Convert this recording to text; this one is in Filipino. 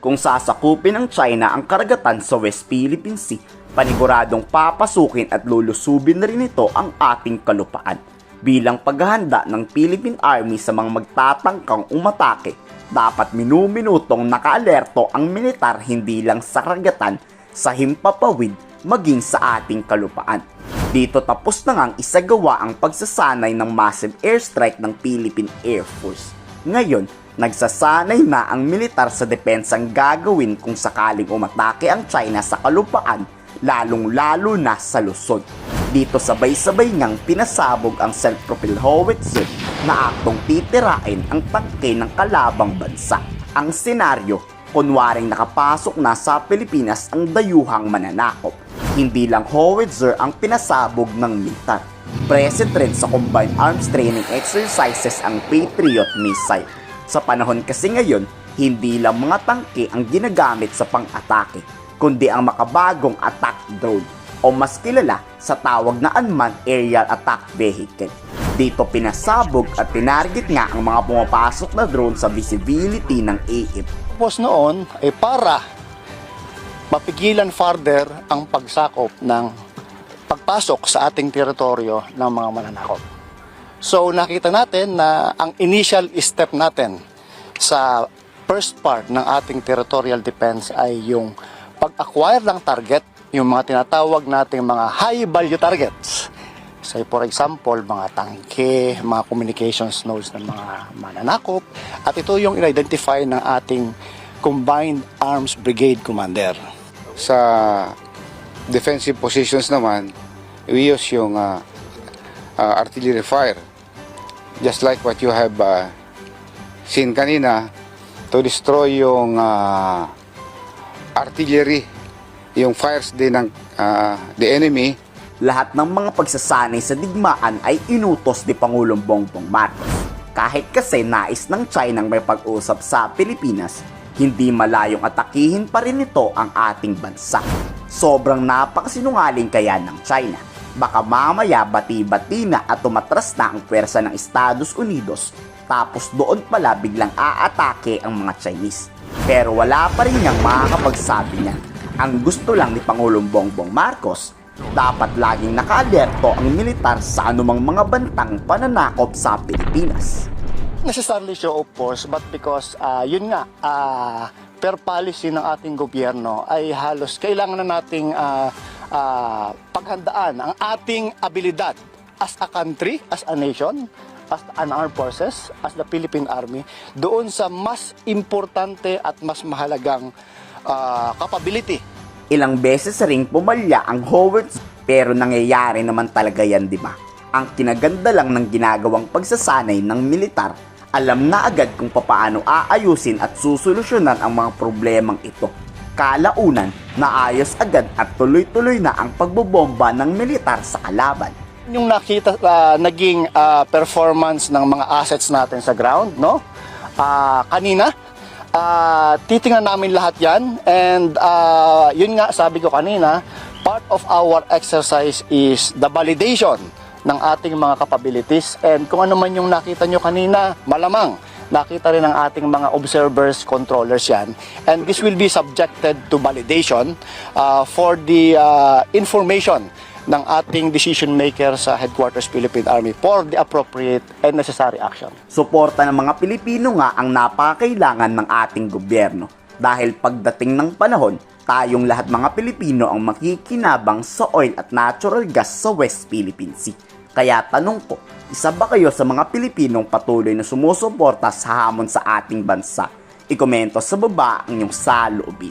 Kung sasakupin ng China ang karagatan sa West Philippine Sea, paniguradong papasukin at lulusubin na rin ito ang ating kalupaan. Bilang paghahanda ng Philippine Army sa mga magtatangkang umatake, dapat minuminutong nakaalerto ang militar hindi lang sa karagatan, sa himpapawid, maging sa ating kalupaan. Dito tapos na ngang isagawa ang pagsasanay ng massive airstrike ng Philippine Air Force. Ngayon, nagsasanay na ang militar sa depensang gagawin kung sakaling umatake ang China sa kalupaan, lalong-lalo na sa Luzon. Dito sabay-sabay ngang pinasabog ang self-propelled howitzer na aktong titirain ang tangke ng kalabang bansa. Ang senaryo, kunwaring nakapasok na sa Pilipinas ang dayuhang mananakop. Hindi lang howitzer ang pinasabog ng militar. Present rin sa Combined Arms Training Exercises ang Patriot missile. Sa panahon kasi ngayon, hindi lang mga tangke ang ginagamit sa pang-atake, kundi ang makabagong attack drone o mas kilala sa tawag na unmanned aerial attack vehicle. Dito pinasabog at tinarget nga ang mga pumapasok na drone sa visibility ng AF purpose noon ay para mapigilan further ang pagsakop ng pagpasok sa ating teritoryo ng mga mananakop. So nakita natin na ang initial step natin sa first part ng ating territorial defense ay yung pag-acquire ng target, yung mga tinatawag nating mga high value targets. Say for example, mga tangke, mga communications nodes ng mga mananakop. At ito yung in-identify ng ating Combined Arms Brigade Commander. Sa defensive positions naman, we use yung uh, uh, artillery fire. Just like what you have uh, seen kanina, to destroy yung uh, artillery, yung fires din ng uh, the enemy, lahat ng mga pagsasanay sa digmaan ay inutos ni Pangulong Bongbong Marcos. Kahit kasi nais ng China may pag-usap sa Pilipinas, hindi malayong atakihin pa rin ito ang ating bansa. Sobrang napakasinungaling kaya ng China. Baka mamaya bati-bati na at tumatras na ang pwersa ng Estados Unidos tapos doon pala biglang aatake ang mga Chinese. Pero wala pa rin niyang makakapagsabi niya. Ang gusto lang ni Pangulong Bongbong Marcos dapat laging nakaalerto ang militar sa anumang mga bantang pananakop sa Pilipinas. necessarily show of force but because uh, yun nga uh, per policy ng ating gobyerno ay halos kailangan na nating uh, uh, paghandaan ang ating abilidad as a country, as a nation, as an armed forces, as the Philippine Army doon sa mas importante at mas mahalagang uh, capability Ilang beses ring pumalya ang Howard pero nangyayari naman talaga yan di ba? Ang kinaganda lang ng ginagawang pagsasanay ng militar, alam na agad kung papaano aayusin at susolusyonan ang mga problemang ito. Kalaunan, naayos agad at tuloy-tuloy na ang pagbobomba ng militar sa kalaban. yung nakita ah, naging ah, performance ng mga assets natin sa ground no Ah, kanina ah, titingnan namin lahat yan and ah, yun nga sabi ko kanina part of our exercise is the validation ng ating mga capabilities and kung ano man yung nakita nyo kanina malamang nakita rin ng ating mga observers, controllers yan. And this will be subjected to validation uh, for the uh, information ng ating decision maker sa Headquarters Philippine Army for the appropriate and necessary action. Suporta ng mga Pilipino nga ang napakailangan ng ating gobyerno dahil pagdating ng panahon, tayong lahat mga Pilipino ang makikinabang sa oil at natural gas sa West Philippine Sea. Kaya tanong ko, isa ba kayo sa mga Pilipinong patuloy na sumusuporta sa hamon sa ating bansa? Ikomento sa baba ang inyong saloobin.